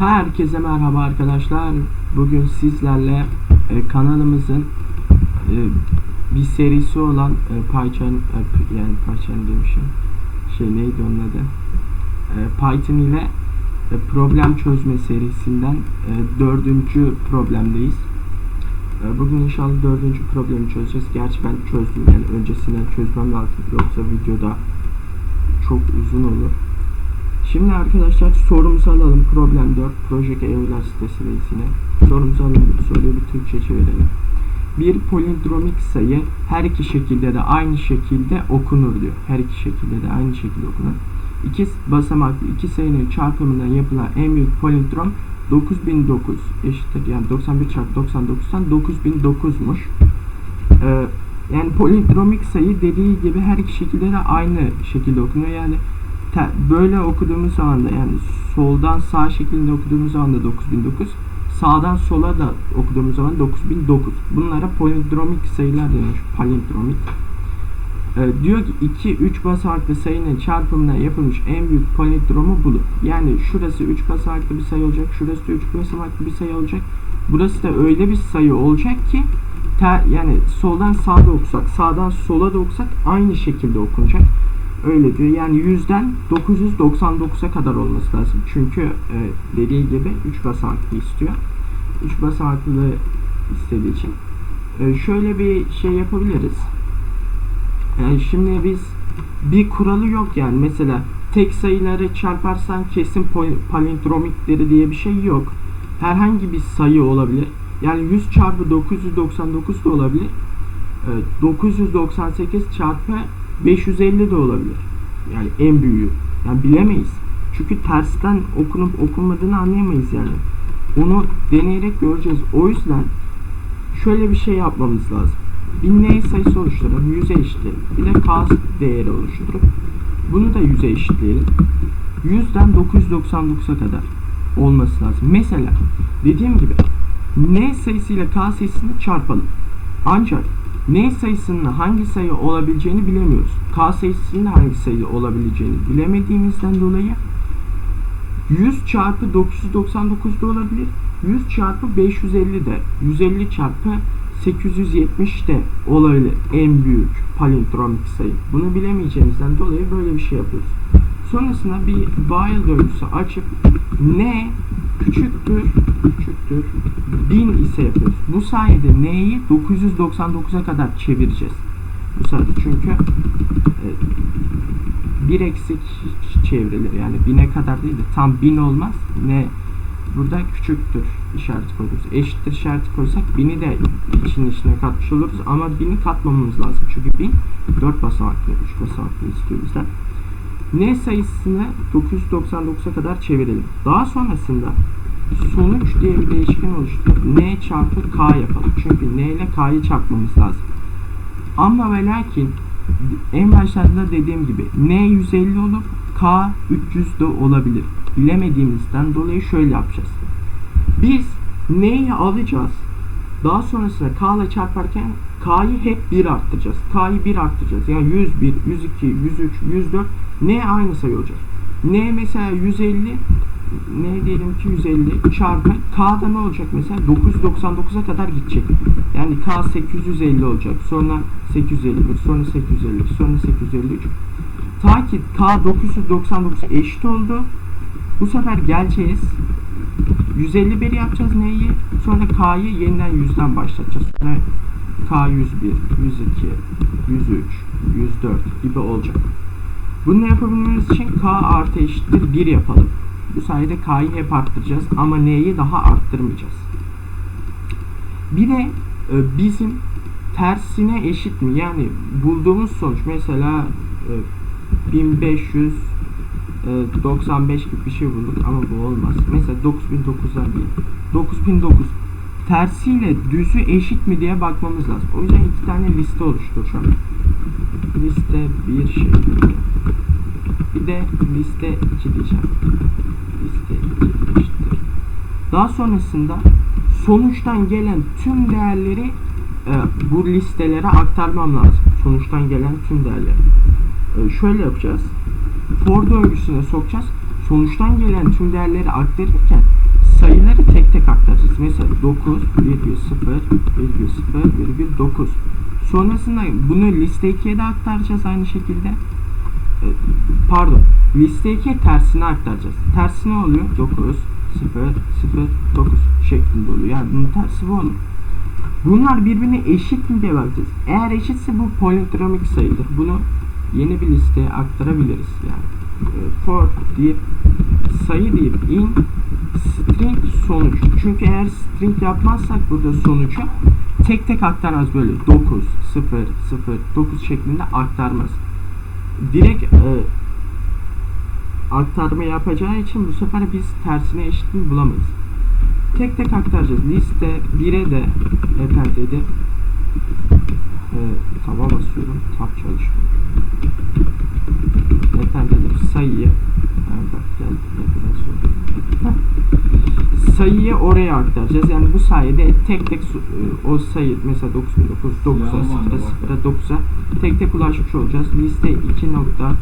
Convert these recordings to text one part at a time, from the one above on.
Herkese merhaba arkadaşlar. Bugün sizlerle e, kanalımızın e, bir serisi olan e, Python e, yani Python demişim. Şey neydi onun adı? E, Python ile e, problem çözme serisinden e, dördüncü problemdeyiz. E, bugün inşallah dördüncü problemi çözeceğiz. Gerçi ben çözdüm yani öncesinden çözmem lazım. Yoksa videoda çok uzun olur. Şimdi arkadaşlar sorumuzu alalım. Problem 4. Project Evler sitesi reisine. Sorumuzu alalım. Soruyu bir Türkçe çevirelim. Bir polindromik sayı her iki şekilde de aynı şekilde okunur diyor. Her iki şekilde de aynı şekilde okunur. İki basamaklı iki sayının çarpımından yapılan en büyük polindrom 9009 eşittir. Yani 91 çarpı 99'dan 9009'muş. Ee, yani polindromik sayı dediği gibi her iki şekilde de aynı şekilde okunuyor. Yani böyle okuduğumuz zaman da yani soldan sağ şeklinde okuduğumuz zaman da 9009 sağdan sola da okuduğumuz zaman 9009 bunlara polindromik sayılar deniyor palindromik Ee, diyor ki 2 3 basamaklı sayının çarpımına yapılmış en büyük polindromu bulun. Yani şurası 3 basamaklı bir sayı olacak, şurası da 3 basamaklı bir sayı olacak. Burası da öyle bir sayı olacak ki ter, yani soldan sağa da okusak, sağdan sola da okusak aynı şekilde okunacak. Öyle diyor. Yani 100'den 999'a kadar olması lazım. Çünkü e, dediği gibi 3 basamaklı istiyor. 3 basamaklı istediği için. E, şöyle bir şey yapabiliriz. Yani şimdi biz bir kuralı yok yani. Mesela tek sayıları çarparsan kesin palindromikleri diye bir şey yok. Herhangi bir sayı olabilir. Yani 100 çarpı 999 da olabilir. E, 998 çarpı 550 de olabilir. Yani en büyüğü. Yani bilemeyiz. Çünkü tersten okunup okunmadığını anlayamayız yani. Onu deneyerek göreceğiz. O yüzden şöyle bir şey yapmamız lazım. N sayısı oluşturalım. 100'e eşitleyelim. Bir de k değeri oluşturup bunu da 100'e eşitleyelim. 100'den 999'a kadar olması lazım. Mesela dediğim gibi n sayısıyla k sayısını çarpalım. Ancak n sayısının hangi sayı olabileceğini bilemiyoruz. K sayısının hangi sayı olabileceğini bilemediğimizden dolayı 100 çarpı 999 da olabilir. 100 çarpı 550 de 150 çarpı 870 de olabilir en büyük palindromik sayı. Bunu bilemeyeceğimizden dolayı böyle bir şey yapıyoruz. Sonrasında bir while döngüsü açıp n küçüktür küçüktür 1000 ise yapıyoruz. Bu sayede n'yi 999'a kadar çevireceğiz. Bu sayede çünkü e, bir eksik çevrilir. Yani bine kadar değil de tam bin olmaz. Ne burada küçüktür işareti koyuyoruz. Eşittir işareti koysak bini de için içine katmış oluruz ama bini katmamamız lazım. Çünkü bin 4 basamaklı, 3 basamaklı istiyor bizden. N sayısını 999'a kadar çevirelim. Daha sonrasında sonuç diye bir değişken oluşturup n çarpı k yapalım. Çünkü n ile k'yı çarpmamız lazım. Ama ve lakin en başlarda dediğim gibi n 150 olup k 300 de olabilir. Bilemediğimizden dolayı şöyle yapacağız. Biz n'yi alacağız. Daha sonrasında k ile çarparken k'yı hep 1 arttıracağız. K'yı 1 arttıracağız. Yani 101, 102, 103, 104 n aynı sayı olacak. n mesela 150 ne diyelim ki 150 çarpı K'da ne olacak mesela 999'a kadar gidecek. Yani K 850 olacak. Sonra 851, sonra 850, sonra 853. Ta ki K 999 eşit oldu. Bu sefer geleceğiz. 151 yapacağız neyi? Sonra K'yı yeniden 100'den başlatacağız. Sonra K 101, 102, 103, 104 gibi olacak. Bunu yapabilmemiz için K artı eşittir 1 yapalım. Bu sayede K'yı hep arttıracağız ama N'yi daha arttırmayacağız. Bir de e, bizim tersine eşit mi? Yani bulduğumuz sonuç mesela e, 1595 gibi bir şey bulduk ama bu olmaz. Mesela 9009'dan değil. 9009 tersiyle düzü eşit mi diye bakmamız lazım. O yüzden iki tane liste oluşturacağım. Liste 1 şeklinde. Bir de liste 2 diyeceğim. Liste 2 eşittir. Daha sonrasında sonuçtan gelen tüm değerleri e, bu listelere aktarmam lazım. Sonuçtan gelen tüm değerleri. E, şöyle yapacağız. For döngüsüne sokacağız. Sonuçtan gelen tüm değerleri aktarırken sayıları tek tek aktaracağız. Mesela 9 virgül 0 virgül 0 virgül 9. Sonrasında bunu liste 2'ye de aktaracağız aynı şekilde. E, Pardon. Liste 2'ye tersine aktaracağız. Tersi ne oluyor? 9 0 0 9 şeklinde oluyor. Yani bunun tersi bu olur. Bunlar birbirine eşit mi diye bakacağız. Eğer eşitse bu polidromik sayıdır. Bunu yeni bir listeye aktarabiliriz. Yani e, for deyip sayı deyip in string sonuç. Çünkü eğer string yapmazsak burada sonucu tek tek aktarmaz böyle 9 0 0 9 şeklinde aktarmaz. Direkt e, aktarma yapacağı için bu sefer biz tersine eşitliğini bulamayız. Tek tek aktaracağız. Liste 1'e de append edip e, taba basıyorum. Tab çalışmıyor. Append edip sayıyı sayıyı oraya aktaracağız. Yani bu sayede tek tek e, o sayı mesela 9009 9'a Silahım vardı 0'a bak. 0'a 9'a tek tek ulaşmış olacağız. Liste 2 nokta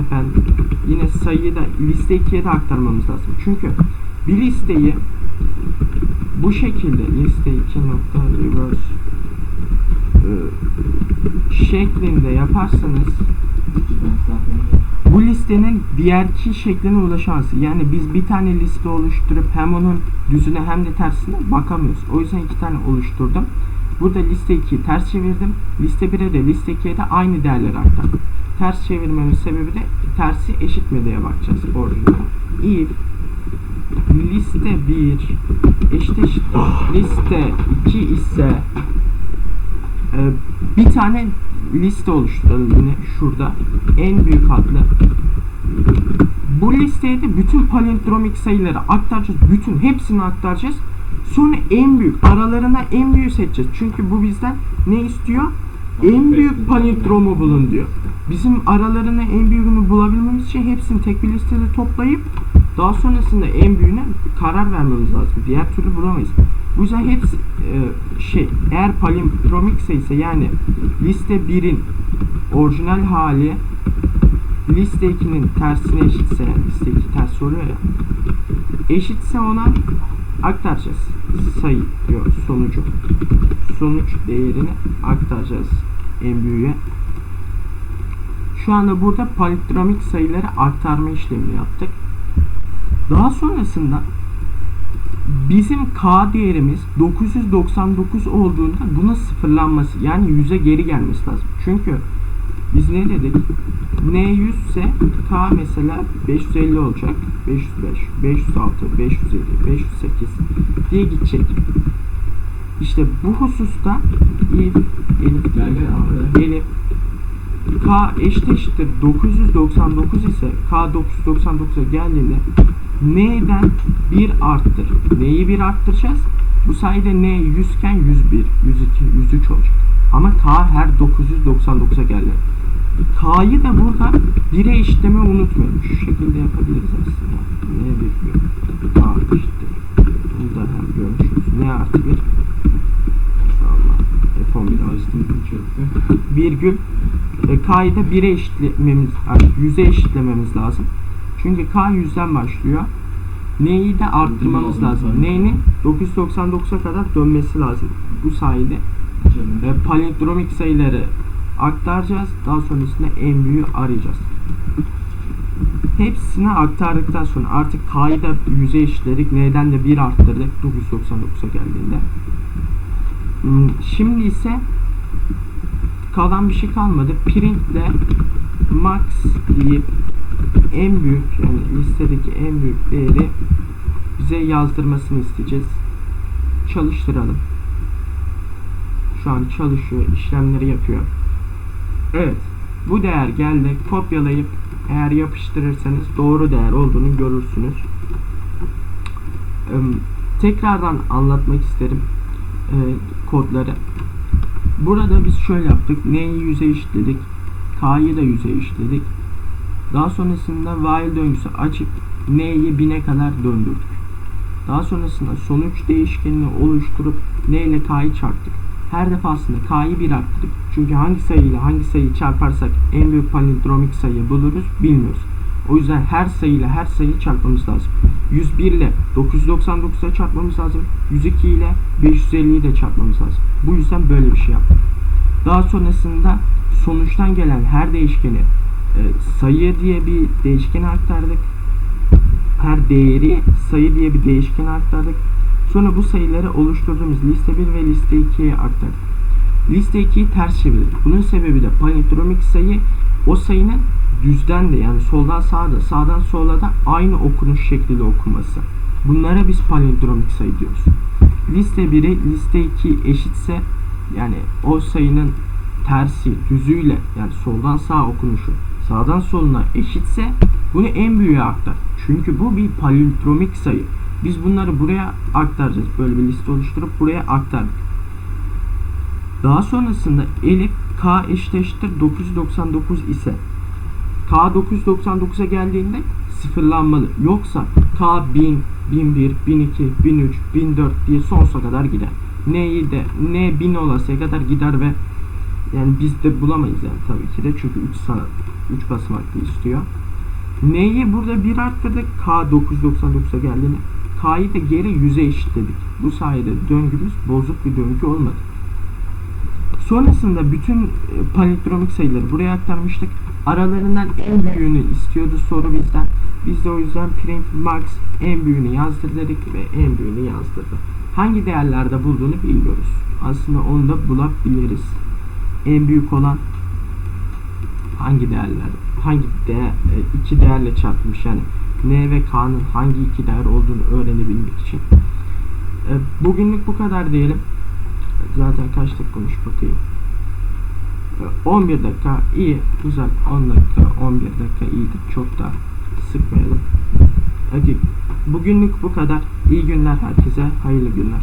efendim yine sayıyı da liste 2'ye de aktarmamız lazım. Çünkü bir listeyi bu şekilde liste 2 nokta reverse e, şeklinde yaparsanız bu listenin diğerki şekline ulaşamazsın. Yani biz bir tane liste oluşturup hem onun düzüne hem de tersine bakamıyoruz. O yüzden iki tane oluşturdum. Burada liste 2'yi ters çevirdim. Liste 1'e de liste 2'ye de aynı değerleri aktardım. Ters çevirmemin sebebi de tersi eşit mi diye bakacağız orijinal. If liste 1 eşit eşit liste 2 ise e, bir tane liste oluşturalım. Yine şurada en büyük adlı. Bu listeye de bütün palindromik sayıları aktaracağız. Bütün hepsini aktaracağız. Sonra en büyük aralarına en büyüğü seçeceğiz. Çünkü bu bizden ne istiyor? En büyük palindromu bulun diyor. Bizim aralarına en büyüğünü bulabilmemiz için hepsini tek bir listede toplayıp daha sonrasında en büyüğüne karar vermemiz lazım. Diğer türlü bulamayız. Bu yüzden hepsi e, şey eğer palindromik sayısı yani liste 1'in orijinal hali liste 2'nin tersine eşitse liste 2 ters oluyor ya eşitse ona aktaracağız sayı yok sonucu sonuç değerini aktaracağız en büyüğe şu anda burada palindromik sayıları aktarma işlemini yaptık. Daha sonrasında bizim k değerimiz 999 olduğunda buna sıfırlanması yani 100'e geri gelmesi lazım. Çünkü biz ne dedik? N 100 ise K mesela 550 olacak. 505, 506, 550, 508 diye gidecek. İşte bu hususta if, elif, Gel gel abi. elif K eşit eşittir 999 ise K 999'a geldiğinde N'den 1 arttır. Neyi 1 arttıracağız? Bu sayede N 100 iken 101, 102, 103 olacak. Ama K her 999'a geldi. K'yı da burada 1'e eşitlemeyi unutmayın. Şu şekilde yapabiliriz aslında. N virgül K eşittir. Bunu da hem görmüşüz. N artı 1 Allah. F11 açtım virgül e, K'yı da 1'e eşitlememiz, ay, 100'e eşitlememiz lazım. Çünkü K 100'den başlıyor. N'yi de arttırmamız lazım. N'nin 999'a kadar dönmesi lazım. Bu sayede e, palindromik sayıları aktaracağız. Daha sonrasında en büyüğü arayacağız. Hepsini aktardıktan sonra artık K'yı da 100'e eşitledik. N'den de 1 arttırdık 999'a geldiğinde. Hmm, Şimdi ise kalan bir şey kalmadı. Printle max deyip en büyük yani listedeki en büyük değeri bize yazdırmasını isteyeceğiz. Çalıştıralım. Şu an çalışıyor, işlemleri yapıyor. Evet. Bu değer geldi. Kopyalayıp eğer yapıştırırsanız doğru değer olduğunu görürsünüz. Eee, Tekrardan anlatmak isterim eee, kodları. Burada biz şöyle yaptık. N'yi 100'e eşitledik. K'yı da 100'e eşitledik. Daha sonrasında while döngüsü açıp N'yi 1000'e kadar döndürdük. Daha sonrasında sonuç değişkenini oluşturup N ile K'yı çarptık. Her defasında K'yı 1 arttırdık. Çünkü hangi sayıyla hangi sayıyı çarparsak en büyük palindromik sayıyı buluruz bilmiyoruz. O yüzden her sayıyla her sayıyı çarpmamız lazım. 101 ile 999'a çarpmamız lazım. 102 ile 550'yi de çarpmamız lazım. Bu yüzden böyle bir şey yaptık. Daha sonrasında sonuçtan gelen her değişkeni sayı diye bir değişkene aktardık. Her değeri sayı diye bir değişkene aktardık. Sonra bu sayıları oluşturduğumuz liste 1 ve liste 2'ye aktardık. Liste 2'yi ters çevirdik. Bunun sebebi de palindromik sayı o sayının düzden de yani soldan sağa da sağdan sola da aynı okunuş şekliyle okuması. Bunlara biz palindromik sayı diyoruz. Liste 1'i liste 2 eşitse yani o sayının tersi düzüyle yani soldan sağa okunuşu sağdan soluna eşitse bunu en büyüğe aktar. Çünkü bu bir palindromik sayı. Biz bunları buraya aktaracağız. Böyle bir liste oluşturup buraya aktardık. Daha sonrasında Elif K eşittir 999 ise K 999'a geldiğinde sıfırlanmalı. Yoksa K 1000, 1001, 1002, 1003, 1004 diye sonsuza kadar gider. N'yi de N 1000 olasıya kadar gider ve yani biz de bulamayız yani tabii ki de çünkü 3 sana 3 basamaklı istiyor. N'yi burada bir arttırdık. K 999'a geldiğinde K'yı da geri 100'e eşitledik. Bu sayede döngümüz bozuk bir döngü olmadı. Sonrasında bütün e, palindromik sayıları buraya aktarmıştık. Aralarından en büyüğünü istiyordu soru bizden. Biz de o yüzden print max en büyüğünü yazdır dedik ve en büyüğünü yazdırdı. Hangi değerlerde bulduğunu bilmiyoruz. Aslında onu da bulabiliriz. En büyük olan hangi değerler? Hangi değer, e, iki değerle çarpmış yani N ve K'nın hangi iki değer olduğunu öğrenebilmek için. E, Bugünlük bu kadar diyelim. Zaten kaç dakika konuş bakayım. E, 11 dakika iyi, güzel. 10 dakika, 11 dakika iyidir. Çok da sıkmayalım. Bugünlük bu kadar. İyi günler herkese. Hayırlı günler.